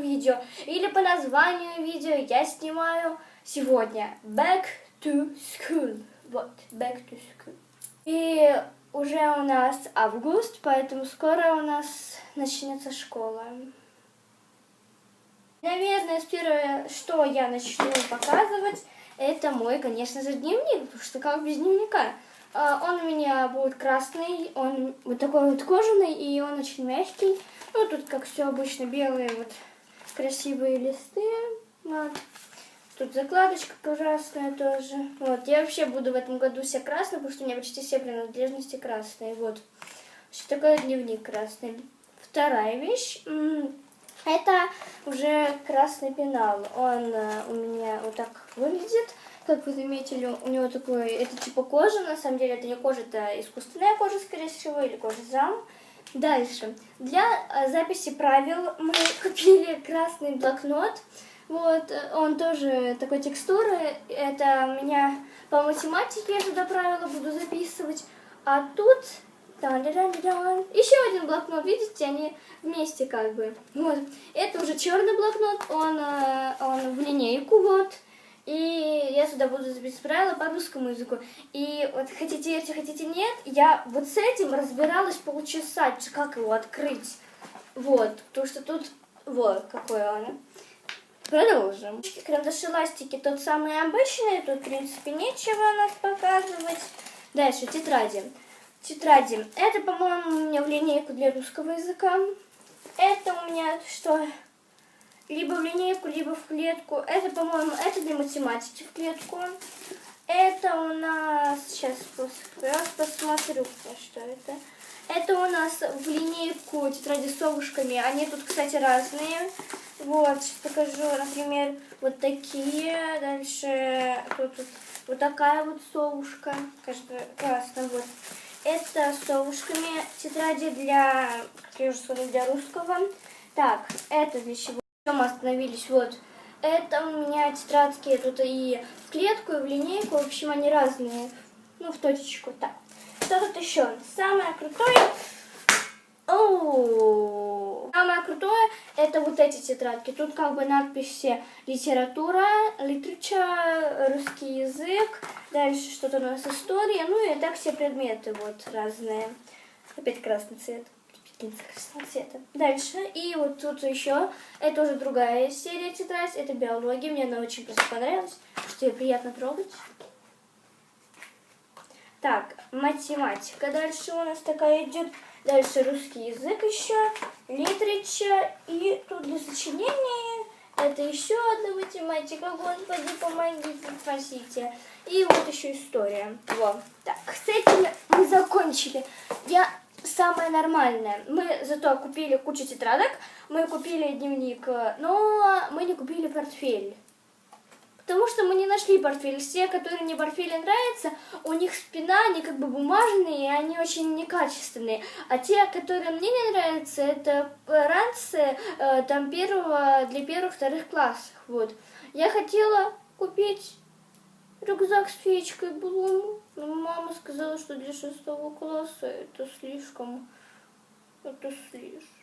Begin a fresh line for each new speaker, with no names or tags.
видео или по названию видео я снимаю сегодня Back to School. Вот, Back to School. И уже у нас август, поэтому скоро у нас начнется школа. Наверное, первое, что я начну показывать, это мой, конечно же, дневник, потому что как без дневника. А, Он у меня будет красный, он вот такой вот кожаный, и он очень мягкий. Ну, тут, как все обычно, белые вот красивые листы. Вот. Тут закладочка красная тоже. Вот, я вообще буду в этом году вся красная, потому что у меня почти все принадлежности красные. Вот. Что такое дневник красный. Вторая вещь. Это уже красный пенал. Он э, у меня вот так выглядит. Как вы заметили, у него такой, это типа кожа, на самом деле это не кожа, это искусственная кожа, скорее всего, или кожа зам. Дальше. Для э, записи правил мы купили красный блокнот. Вот, э, он тоже такой текстуры. Это у меня по математике я туда правила буду записывать. А тут. Еще один блокнот, видите, они вместе как бы. Вот. Это уже черный блокнот, он, э, он в линейку, вот. И я сюда буду записывать правила по русскому языку. И вот хотите верьте, хотите нет, я вот с этим разбиралась полчаса, как его открыть. Вот, потому что тут, вот, какой он. Продолжим. Карандаши ластики тот самый обычный, тут, в принципе, нечего у нас показывать. Дальше, тетради. Тетради. Это, по-моему, у меня в линейку для русского языка. Это у меня что? Либо в линейку, либо в клетку. Это, по-моему, это для математики в клетку. Это у нас... Сейчас я посмотрю, что это. Это у нас в линейку тетради с совушками. Они тут, кстати, разные. Вот, сейчас покажу, например, вот такие. Дальше тут, вот, вот такая вот совушка. Кажется, классно, вот. Это с совушками. Тетради для, как я уже сказала, для русского. Так, это для чего? Мы остановились, вот. Это у меня тетрадки тут и в клетку, и в линейку. В общем, они разные. Ну, в точечку, так. Что тут еще? Самое крутое... Оу. Самое крутое это вот эти тетрадки. Тут как бы надписи литература, literature, русский язык. Дальше что-то у нас история. Ну и так все предметы вот разные. Опять красный цвет. Дальше. И вот тут еще. Это уже другая серия тетрадь. Это биология. Мне она очень просто понравилась. Что ее приятно трогать. Так, математика дальше у нас такая идет. Дальше русский язык еще, литература и тут для сочинения это еще одна математика. Господи, помогите, спасите. И вот еще история. Вот. Так, с этим мы закончили. Я самое нормальное. Мы зато купили кучу тетрадок, мы купили дневник, но мы не купили портфель. Потому что мы не нашли портфель. Все, которые мне портфели нравятся, у них спина, они как бы бумажные, и они очень некачественные. А те, которые мне не нравятся, это ранцы э, там первого, для первых, вторых классов. Вот. Я хотела купить рюкзак с феечкой Блум, но мама сказала, что для шестого класса это слишком, это слишком.